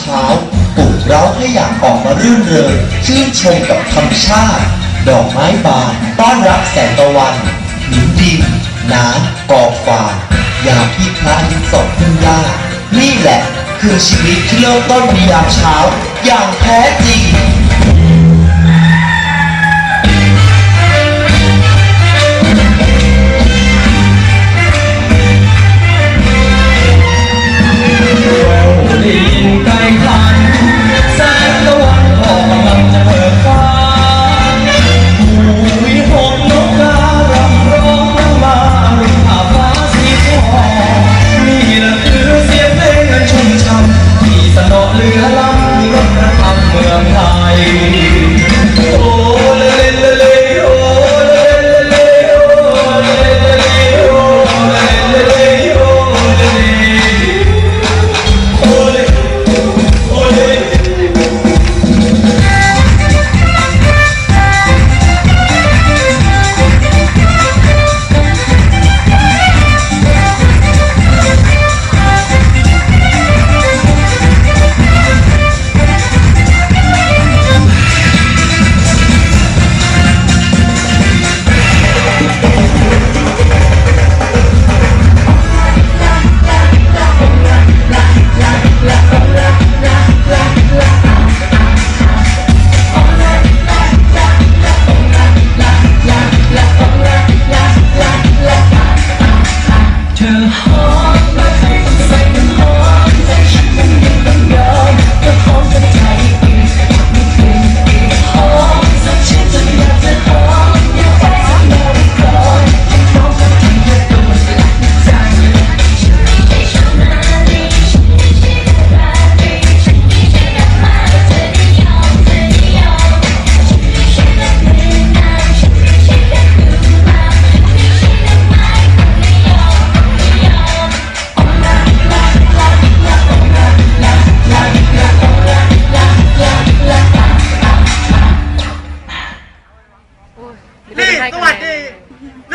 เช้าปลุกเร้าให้อยากออกมารื่นเริงชื่นชมกับธรรมชาติ ดอกไม้บานต้อนรับแสงตะวันหนิมดินน้ำกอกฟางยามที่พระอาทิตย์ส่องขึ้นย่านี่แหละ คือชีวิตที่เริ่มต้นในยามเช้า อย่างแท้จริง สวัสดี น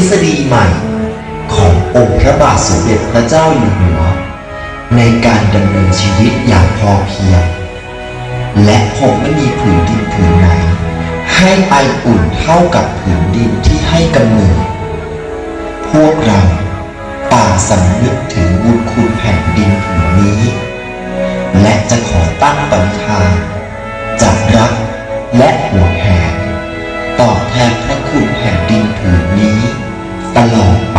ฤษฎีใหม่ ขององค์พระบาทสมเด็จพระเจ้าอยู่หัว ในการดำเนินชีวิตอย่างพอเพียง และคงไม่มีผืนดินผืนไหน ให้ไออุ่นเท่ากับผืนดินที่ให้กำเนิดพวกเราต่างสำนึกถึงบุญคุณแผ่นดินผืนนี้ และจะขอตั้งปณิธานจับรักและหัวแหนตอบแทนพระคุณแผ่นดินผืนนี้ ตลอดไป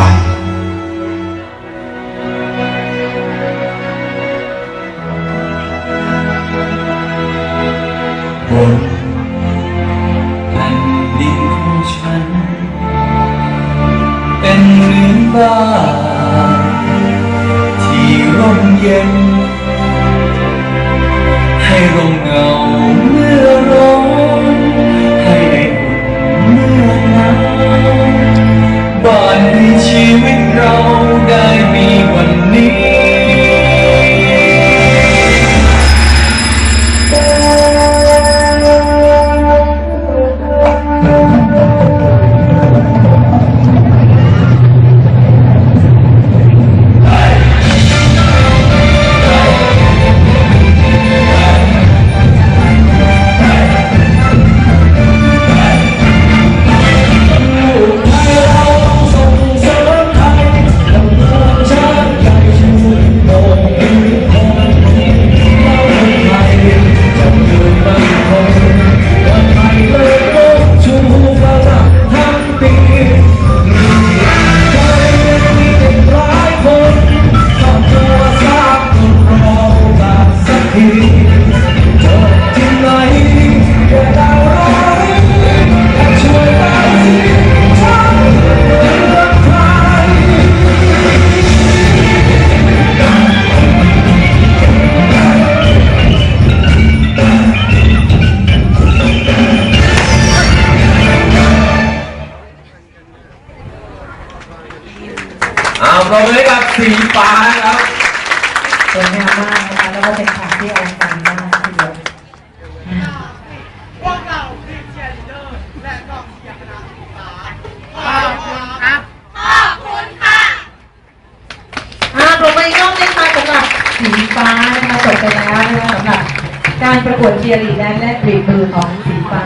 ากนะคะแล้วก็เป็นของที่อลังการมากทีเดียวพวกเราทีมเชียร์ลีเดอร์และกองเชียร์คณะศึกษาขอบคุณค่ะรบมืออีอบหนึงค่สำหรับสีฟ้านะคะจบไปแล้วนะคะสำหรับการประกวดเชียร์ลีดแดนและบีบมือของสีฟ้า